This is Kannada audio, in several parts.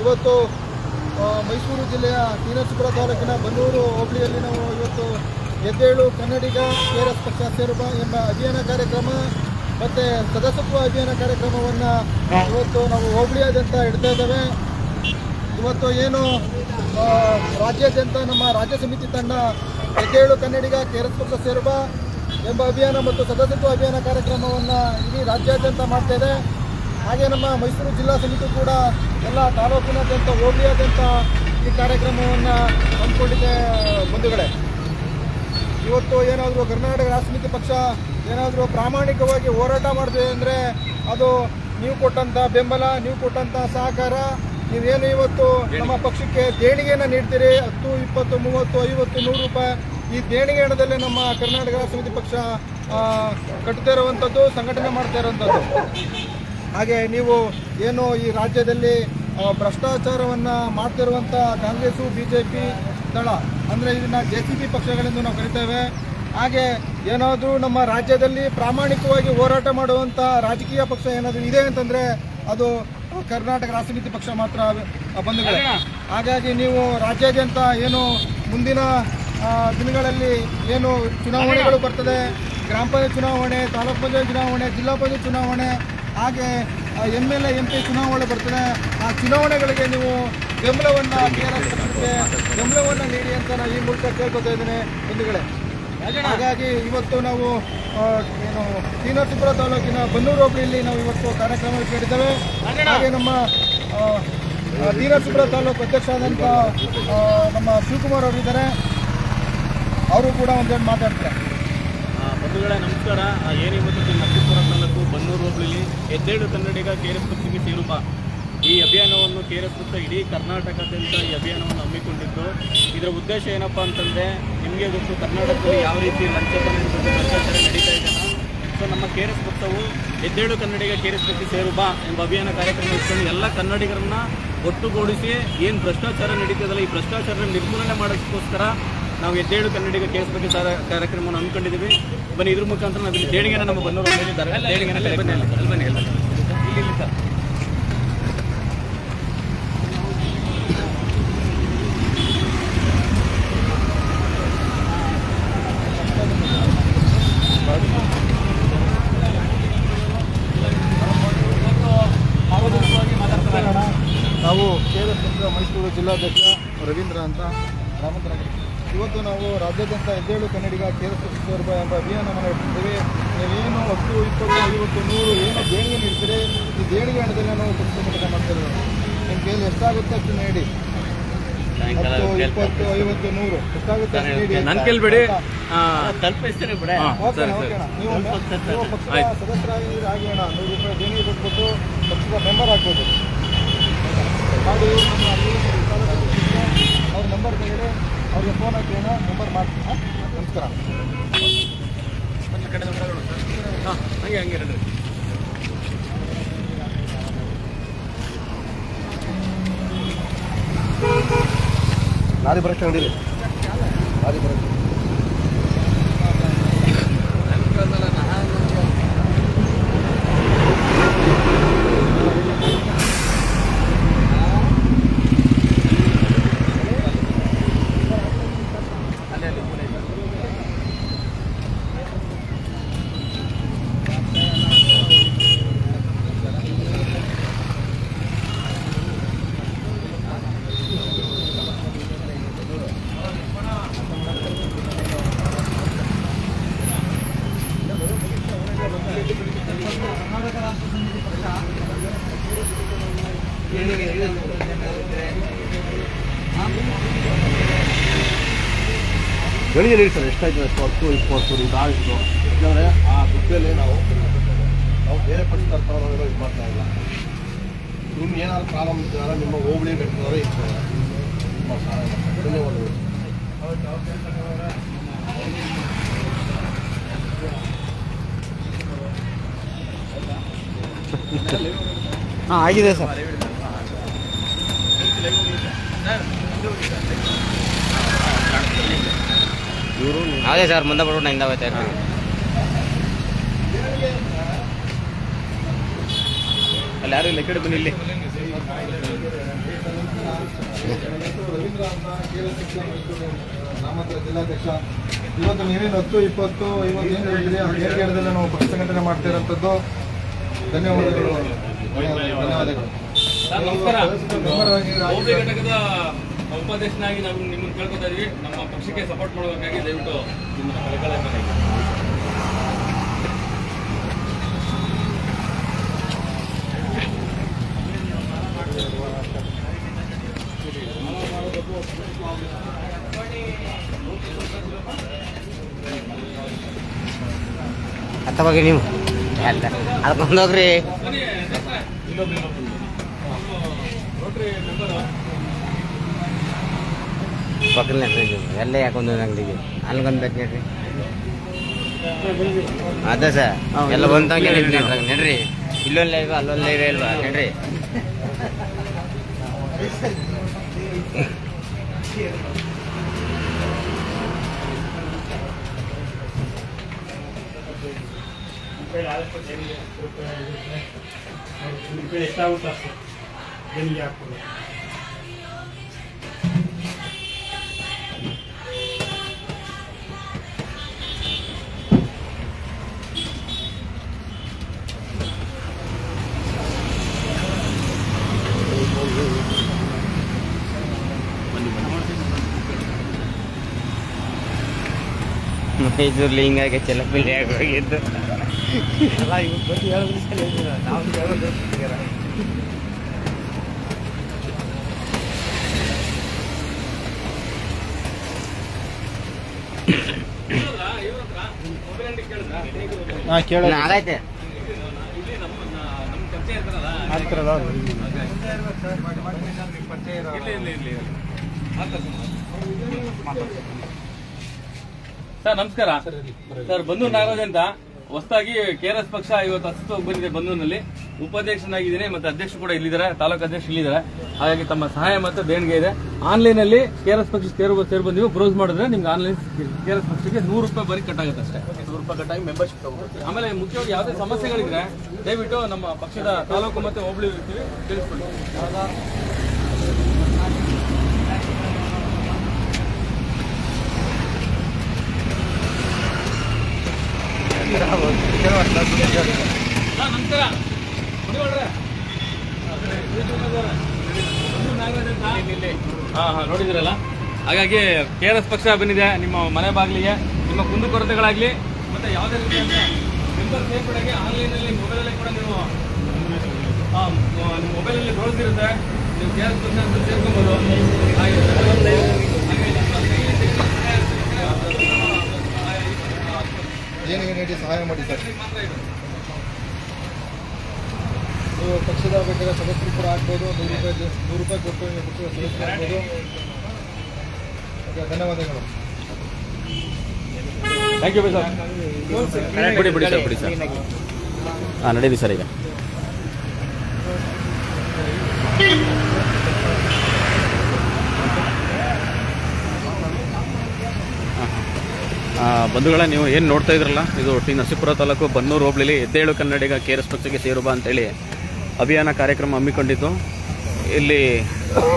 ಇವತ್ತು ಮೈಸೂರು ಜಿಲ್ಲೆಯ ಶ್ರೀನರಸೀಪುರ ತಾಲೂಕಿನ ಬನ್ನೂರು ಹೋಬಳಿಯಲ್ಲಿ ನಾವು ಇವತ್ತು ಎದ್ದೇಳು ಕನ್ನಡಿಗ ಕೆ ಆರ್ ಎಸ್ ಪಕ್ಷ ಸೇರುವ ಎಂಬ ಅಭಿಯಾನ ಕಾರ್ಯಕ್ರಮ ಮತ್ತು ಸದಸ್ಯತ್ವ ಅಭಿಯಾನ ಕಾರ್ಯಕ್ರಮವನ್ನು ಇವತ್ತು ನಾವು ಹೋಬಳಿಯಾದ್ಯಂತ ಇಡ್ತಾ ಇದ್ದೇವೆ. ಇವತ್ತು ಏನು ರಾಜ್ಯಾದ್ಯಂತ ನಮ್ಮ ರಾಜ್ಯ ಸಮಿತಿ ತಂಡ ಎದ್ದೇಳು ಕನ್ನಡಿಗ ಕೇರಸ್ ಪಕ್ಷ ಸೇರುವ ಎಂಬ ಅಭಿಯಾನ ಮತ್ತು ಸದಸ್ಯತ್ವ ಅಭಿಯಾನ ಕಾರ್ಯಕ್ರಮವನ್ನು ಇಡೀ ರಾಜ್ಯಾದ್ಯಂತ ಮಾಡ್ತಾ ಇದೆ. ಹಾಗೆ ನಮ್ಮ ಮೈಸೂರು ಜಿಲ್ಲಾ ಸಮಿತಿ ಕೂಡ ಎಲ್ಲ ತಾಲೂಕಿನಾದ್ಯಂತ, ಹೋಬಳಿಯಾದ್ಯಂತ ಈ ಕಾರ್ಯಕ್ರಮವನ್ನು ಹಮ್ಮಿಕೊಂಡಿದೆ ಬಂಧುಗಳೇ. ಇವತ್ತು ಏನಾದರೂ ಕರ್ನಾಟಕ ರಾಜನೀತಿ ಪಕ್ಷ ಏನಾದರೂ ಪ್ರಾಮಾಣಿಕವಾಗಿ ಹೋರಾಟ ಮಾಡಿದೆ ಅಂದರೆ ಅದು ನೀವು ಕೊಟ್ಟಂಥ ಬೆಂಬಲ, ನೀವು ಕೊಟ್ಟಂಥ ಸಹಕಾರ, ನೀವೇನು ಇವತ್ತು ನಮ್ಮ ಪಕ್ಷಕ್ಕೆ ದೇಣಿಗೆಯನ್ನು ನೀಡ್ತೀರಿ? ಹತ್ತು, ಇಪ್ಪತ್ತು, ಮೂವತ್ತು, ಐವತ್ತು, ನೂರು ರೂಪಾಯಿ ಈ ದೇಣಿಗೆ ಹಣದಲ್ಲಿ ನಮ್ಮ ಕರ್ನಾಟಕ ಸಮಿತಿ ಪಕ್ಷ ಕಟ್ತಾ ಇರುವಂಥದ್ದು ಸಂಘಟನೆ ಮಾಡ್ತಾ ಇರುವಂಥದ್ದು ಹಾಗೆ ನೀವು ಏನು ಈ ರಾಜ್ಯದಲ್ಲಿ ಭ್ರಷ್ಟಾಚಾರವನ್ನು ಮಾಡ್ತಿರುವಂಥ Congress B J P Dal ಅಂದರೆ ಇದನ್ನು ಜೆ ಸಿ ಪಿ ಪಕ್ಷಗಳೆಂದು ನಾವು ಕರಿತೇವೆ. ಹಾಗೆ ಏನಾದರೂ ನಮ್ಮ ರಾಜ್ಯದಲ್ಲಿ ಪ್ರಾಮಾಣಿಕವಾಗಿ ಹೋರಾಟ ಮಾಡುವಂಥ ರಾಜಕೀಯ ಪಕ್ಷ ಏನಾದರೂ ಇದೆ ಅಂತಂದರೆ ಅದು ಕರ್ನಾಟಕ ರಾಷ್ಟ್ರ ಸಮಿತಿ ಪಕ್ಷ ಮಾತ್ರ ಬಂದಿದೆ ಬಂಧುಗಳೇ ಹಾಗಾಗಿ ನೀವು ರಾಜ್ಯಾದ್ಯಂತ ಏನು ಮುಂದಿನ ದಿನಗಳಲ್ಲಿ ಏನು ಚುನಾವಣೆಗಳು ಬರ್ತದೆ ಗ್ರಾಮ ಪಂಚಾಯತ್ ಚುನಾವಣೆ ತಾಲೂಕು ಪಂಚಾಯತ್ ಚುನಾವಣೆ ಜಿಲ್ಲಾ ಪಂಚಾಯತ್ ಚುನಾವಣೆ ಹಾಗೆ M L A M P ಚುನಾವಣೆ ಬರ್ತದೆ. ಆ ಚುನಾವಣೆಗಳಿಗೆ ನೀವು ಬೆಂಬಲವನ್ನು ಪಕ್ಷಕ್ಕೆ ಬೆಂಬಲವನ್ನು ನೀಡಿ ಅಂತ ನಾನು ಈ ಮೂಲಕ ಕೇಳ್ಕೊತಾ ಇದ್ದೇನೆ ಬಂಧುಗಳೇ. ಹಾಗಾಗಿ ಇವತ್ತು ನಾವು ಏನು ಶ್ರೀನರಸೀಪುರ ತಾಲೂಕಿನ ಬನ್ನೂರು ಹೋಬಳಿಯಲ್ಲಿ ನಾವು ಇವತ್ತು ಕಾರ್ಯಕ್ರಮ ಕೇಳಿದ್ದೇವೆ. ಹಾಗೆ ನಮ್ಮ ಶ್ರೀನರಸೀಪುರ ತಾಲೂಕು ಅಧ್ಯಕ್ಷರಾದಂಥ ಆದಂತಹ ನಮ್ಮ ಶಿವಕುಮಾರ್ ಅವರಿದ್ದಾರೆ ಅವರು ಕೂಡ ಒಂದೇನು ಮಾತಾಡ್ತಾರೆ. ಬಂಧುಗಳೇ ನಮಸ್ಕಾರ. ಆ, ಏನಿವತ್ತು ನರಸೀಪುರ ಬನ್ನೂರು ಹೋಬಳಿಲಿ ಎದ್ದೇಳು ಕನ್ನಡಿಗ ಕೆಆರ್ಎಸ್ ಪಕ್ಷಕ್ಕೆ ಸೇರುವ ಈ ಅಭಿಯಾನವನ್ನು ಕೆಆರ್ಎಸ್ ಪಕ್ಷ ಇಡೀ ಕರ್ನಾಟಕದಿಂದ ಈ ಅಭಿಯಾನವನ್ನು ಹಮ್ಮಿಕೊಂಡಿದ್ದು. ಇದರ ಉದ್ದೇಶ ಏನಪ್ಪ ಅಂತಂದರೆ, ನಿಮಗೆ ಗೊತ್ತು ಕರ್ನಾಟಕದಲ್ಲಿ ಯಾವ ರೀತಿ ಲಂಚವನ್ನು ಲಂಚಾಚಾರ ನಡೀತಾ ಇದೆ ಸೊ ನಮ್ಮ ಕೆಆರ್ಎಸ್ ಪಕ್ಷವು ಎದ್ದೇಳು ಕನ್ನಡಿಗ ಪಕ್ಷ ಸೇರು ಬಾ ಎಂಬ ಅಭಿಯಾನ ಕಾರ್ಯಕ್ರಮ ಇಟ್ಕೊಂಡು ಎಲ್ಲ ಕನ್ನಡಿಗರನ್ನ ಒಟ್ಟುಗೂಡಿಸಿ ಏನು ಭ್ರಷ್ಟಾಚಾರ ನಡೀತದಲ್ಲ ಈ ಭ್ರಷ್ಟಾಚಾರ ನಿರ್ಮೂಲನೆ ಮಾಡೋದಕ್ಕೋಸ್ಕರ ನಾವು ಎದ್ದೇಳು ಕನ್ನಡಿಗ ಕೇಸ್ ಬಗ್ಗೆ ಕಾರ್ಯಕ್ರಮವನ್ನು ಹಮ್ಮಿಕೊಂಡಿದ್ದೀವಿ ಬನ್ನಿ, ಇದ್ರ ಮುಖಾಂತರ ನಾವು ಇಲ್ಲಿ ದೇಣಿಗೆನ ನಮ್ಮ ಬನ್ನೂರು ಬನ್ನಿ. ಇಲ್ಲಿ ಇಲ್ಲಿ ಸರ್. ನಾವು ಮೈಸೂರು ಜಿಲ್ಲಾಧ್ಯಕ್ಷ ರವೀಂದ್ರ ಅಂತ ರಾಮಂತರಾಗಿ ಇವತ್ತು ನಾವು ರಾಜ್ಯಾದ್ಯಂತ ಎದ್ದೇಳು ಕನ್ನಡಿಗ ಕೇಂದ್ರ ಪಕ್ಷ ಎಂಬ ಅಭಿಯಾನವನ್ನು ಇಟ್ಟಿದ್ದೇವೆ ನೀವೇನು ಹತ್ತು ಇಪ್ಪತ್ತು ಐವತ್ತು ನೂರು ಏನು ದೇಣಿಗೆ ನೀಡ್ತೀರಿ ಈ ದೇಣಿಗೆ ಹಣದಲ್ಲಿ ನಾವು ಪ್ರತಿಭಟನೆ ಮಾಡ್ತಾ ಮಾಡ್ತಿರೋದು ನಿಮ್ಮ ಕೈಯಲ್ಲಿ ಎಷ್ಟಾಗುತ್ತೆ ಅಷ್ಟು ನೀಡಿ. ಹತ್ತು ಇಪ್ಪತ್ತು ಐವತ್ತು ನೂರು. ಎಷ್ಟಾಗುತ್ತೆ ಅಷ್ಟು ನೀಡಿ ನನ್ನ ಕೇಳ್ಬೇಡಿ ತಲುಪಿಸ್ತೀನಿ ಬಿಡ. ಓಕೆ ಓಕೆ ನೀವು ನೀವು ಪಕ್ಷದ ಸದಸ್ಯರಾಗಿ ಆಗೋಣ ಅಣ್ಣ ನೂರು ರೂಪಾಯಿ ದೇಣಿಗೆ ಕೊಟ್ಬಿಟ್ಟು ಪಕ್ಷದ ಮೆಂಬರ್ ಆಗ್ಬೋದು. ಮಾಡಿ ನಮ್ಮ ಅಲ್ಲಿ ಅವ್ರ ನಂಬರ್ ತೆಗೆದು ಅವ್ರಿಗೆ ಫೋನ್ ಹಾಕಿ ಏನೋ ನಂಬರ್ ಮಾಡ್ತೀನಿ? ನಮಸ್ಕಾರ. ಹಾಂ, ಹಂಗೆ ಹಂಗೆ ಇರೋದು ಲಾರಿ ಬರಕ್ಕೆ ನಡೀರಿ ನಾಳೆ ಬರಕ್ಕೆ ಗಳಿಗೆ ನೀಡಿ ಸರ್ ಎಷ್ಟಾಯ್ತು ಎಷ್ಟು ಹತ್ತು ಇಪ್ಪತ್ತು ಇದಾಯಿತು ಯಾಕಂದರೆ ಆ ದುಡ್ಡಲ್ಲಿ ನಾವು ನಾವು ಬೇರೆ ಪಕ್ಷದ ತಗೊಳ್ಳೋದು ಇದು ಮಾಡ್ತಾ ಇಲ್ಲ. ನಿಮ್ಗೆ ಏನಾದ್ರು ಪ್ರಾಬ್ಲಮ್ ಇದ್ದಾರೆ ನಿಮ್ಮ ಹೋಬಳಿ ಬೇಕಾದ್ರೆ ಇರ್ತಾರೆ. ನಿಮ್ಮ ಸಹಾಯ. ಧನ್ಯವಾದಗಳು ಹಾಂ ಆಗಿದೆ ಸರ್. ಹಾಗೆ ಸರ್ ಮುಂದೆ ಬರೋಣ ಹಿಂದೆ ಹೋಗ್ತಾ ಇರ್ತೀವಿ ಅಲ್ಲಿ ಯಾರು ಇಲ್ಲ? ಕಡೆ ಬನ್ನಿ ಇಲ್ಲಿ. ರವೀಂದ್ರ ಅಂತ ಕೇರಳ ಶಿಕ್ಷಣ ಮೈಸೂರು ನಾಮಂತರ ಜಿಲ್ಲಾಧ್ಯಕ್ಷ ಇವತ್ತು ನೀವೇನು ಹತ್ತು ಇಪ್ಪತ್ತು ಇವತ್ತು ಏನು ಹೇಳಿದ್ರಿ? ಹೇರಿಗೆಡದಲ್ಲಿ ನಾವು ಪಕ್ಷ ಸಂಘಟನೆ ಮಾಡ್ತಾ ಇರೋಂಥದ್ದು. ಧನ್ಯವಾದಗಳು. ಧನ್ಯವಾದಗಳು. ನಮಸ್ಕಾರ. ಹೋಬಳಿ ಘಟಕದ ಉಪಾಧ್ಯಕ್ಷನಾಗಿ ನಾವು ನಿಮ್ಮನ್ನು ಕೇಳ್ಕೊತಾ ಇದೀವಿ. ನಮ್ಮ ಪಕ್ಷಕ್ಕೆ ಸಪೋರ್ಟ್ ಮಾಡಬೇಕಾಗಿ ದಯವಿಟ್ಟು ನಿಮ್ಮನ್ನು ಕಳಕಳಿ ಅತ್ತ ನೀವು? ಎಲ್ಲ ಅದಕ್ಕೊಂದು ಹೋಗ್ರಿ ಪಕ್ಕದಲ್ಲೇ ನೀವು ಎಲ್ಲ ಯಾಕೊಂದು ಅಂಗಡಿಗೆ? ಅಲ್ಲಿಗೊಂದು ಬೇಕು ನೋಡ್ರಿ. ಸರ್. ಎಲ್ಲ ಬಂದಂಗೆ ನಡ್ರಿ. ಇಲ್ಲೊಂದು ಇಲ್ವಾ ಅಲ್ಲೊಂದು ಇದೆ ಇಲ್ವಾ? ನಡ್ರಿ. ಮೈಸೂರಲ್ಲಿ ಹಿಂಗಾಗಿ ಚೆಲ್ಲಪಿಲ್ಲಿ ಆಗೋಗಿದ್ದು ಹಾಂ ಕೇಳ ಆಗೈತೆ ನಮ್ಮ ಪರಿಚಯ ಇರ್ತಾರಲ್ಲ ಇಲ್ಲಿ ಇಲ್ಲಿ ಇಲ್ಲಿ ಸರ್ ನಮಸ್ಕಾರ. ಸರ್ ಬಂದು ನಾಗರಾಜ್ ಅಂತ. ಹೊಸದಾಗಿ ಎಸ್ ಪಕ್ಷ ಇವತ್ತು ಅಸ್ತಿತ್ವಕ್ಕೆ ಬಂದಿದೆ ಬಂಧುವಿನಲ್ಲಿ ಉಪಾಧ್ಯಕ್ಷನಾಗಿದ್ದೀನಿ ಮತ್ತೆ ಅಧ್ಯಕ್ಷರು ಕೂಡ ಇಲ್ಲಿದ್ದಾರೆ ತಾಲೂಕು ಅಧ್ಯಕ್ಷ ಇಲ್ಲಿದ್ದಾರೆ. ಹಾಗಾಗಿ ತಮ್ಮ ಸಹಾಯ ಮತ್ತು ದೇಣಿಗೆ ಇದೆ. ಆನ್ಲೈನ್ ಅಲ್ಲಿ ಎಸ್ ಪಕ್ಷ ಸೇರು ಸೇರು ಬಂದಿವಿ ಬ್ರೌಸ್ ಮಾಡಿದ್ರೆ ನಿಮ್ಗೆ ಆನ್ಲೈನ್ ಕೆಆರ್ಎಸ್ ಪಕ್ಷಕ್ಕೆ ನೂರು ರೂಪಾಯಿ ಬರೀ ಕಟ್ಟಾಗುತ್ತೆ ಅಷ್ಟೇ. ನೂರು ರೂಪಾಯಿ ಕಟ್ಟಾಗಿ ಮೆಂಬರ್ಶಿಪ್ ತಗೋಬೇಕು. ಆಮೇಲೆ ಮುಖ್ಯವಾಗಿ ಯಾವುದೇ ಸಮಸ್ಯೆಗಳಿದ್ರೆ ದಯವಿಟ್ಟು ನಮ್ಮ ಪಕ್ಷದ ತಾಲೂಕು ಮತ್ತೆ ಹೋಬಳಿ ಇರ್ತೀವಿ ತಿಳಿಸ್ಬಿಡಿ ಸರ್, ನಮಸ್ಕಾರ ಮುನಿಗೌಡ್ರೆ. ಹಾ ಹಾ, ನೋಡಿದಿರಲ್ಲ? ಹಾಗಾಗಿ ಕೆ ಆರ್ ಎಸ್ ಪಕ್ಷ ಬಂದಿದೆ, ನಿಮ್ಮ ಮನೆ ಬಾಗಿಲಿಗೆ, ನಿಮ್ಮ ಕುಂದುಕೊರತೆಗಳಾಗ್ಲಿ ಮತ್ತೆ ಯಾವುದೇ ರೀತಿಯಾದ ಮೆಂಬರ್ ಸೇರ್ಪಡೆಗೆ ಆನ್ಲೈನಲ್ಲಿ ಮೊಬೈಲಲ್ಲಿ ಕೂಡ ನೀವು ಮ- ನಿಮ್ಮ ಮೊಬೈಲಲ್ಲಿ ತೋರಿಸಿರುತ್ತೆ ನೀವು ಕೆ ಆರ್ ಎಸ್ ಪಕ್ಷ ಅಂತ ಸೇರ್ಕೊಬೋದು. ನೀಡಿ ಸಹಾಯ ಮಾಡಿ ಸರ್. ನೀವು ಪಕ್ಷದ ಬೇಕಾದ ಸದಸ್ಯರು ಕೂಡ ಆಗ್ಬೋದು. ನೂರು ರೂಪಾಯಿ ನೂರು ರೂಪಾಯಿ ಕೊಟ್ಟು ನೀವು ಪಕ್ಷದ ಸದಸ್ಯರು ಆಗ್ಬೋದು. ಓಕೆ ಧನ್ಯವಾದಗಳು. ಥ್ಯಾಂಕ್ ಯು ಸರ್ ಬಿಡಿ ಬಿಡಿ ಸರ್ ಬಿಡಿ ಸರ್. ಹಾಂ ನಡೀರಿ ಸರ್ ಈಗ. ಬಂಧುಗಳ ಬಂಧುಗಳೇ ನೀವು ಏನು ನೋಡ್ತಾ ಇದ್ರಲ್ಲ? ಇದು ಟಿ ನರಸೀಪುರ ತಾಲೂಕು ಬನ್ನೂರು ಹೋಬಳಿಲಿ ಎದ್ದೇಳು ಕನ್ನಡಿಗ ಕೆ ಆರ್ ಎಸ್ ಪಕ್ಷಕ್ಕೆ ಬಾ ಅಂತೇಳಿ ಅಭಿಯಾನ ಕಾರ್ಯಕ್ರಮ ಹಮ್ಮಿಕೊಂಡಿದ್ದು. ಇಲ್ಲಿ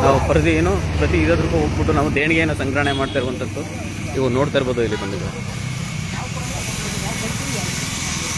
ನಾವು ಪ್ರತಿ ಏನು ಪ್ರತಿ ಇರೋದ್ರಿಗೂ ಹೋಗ್ಬಿಟ್ಟು ನಾವು ದೇಣಿಗೆಯನ್ನು ಸಂಗ್ರಹಣೆ ಮಾಡ್ತಾ ಇರುವಂಥದ್ದು. ಇವು ನೋಡ್ತಾ ಇರ್ಬೋದು ಇಲ್ಲಿ ಬಂದಿದ್ದು.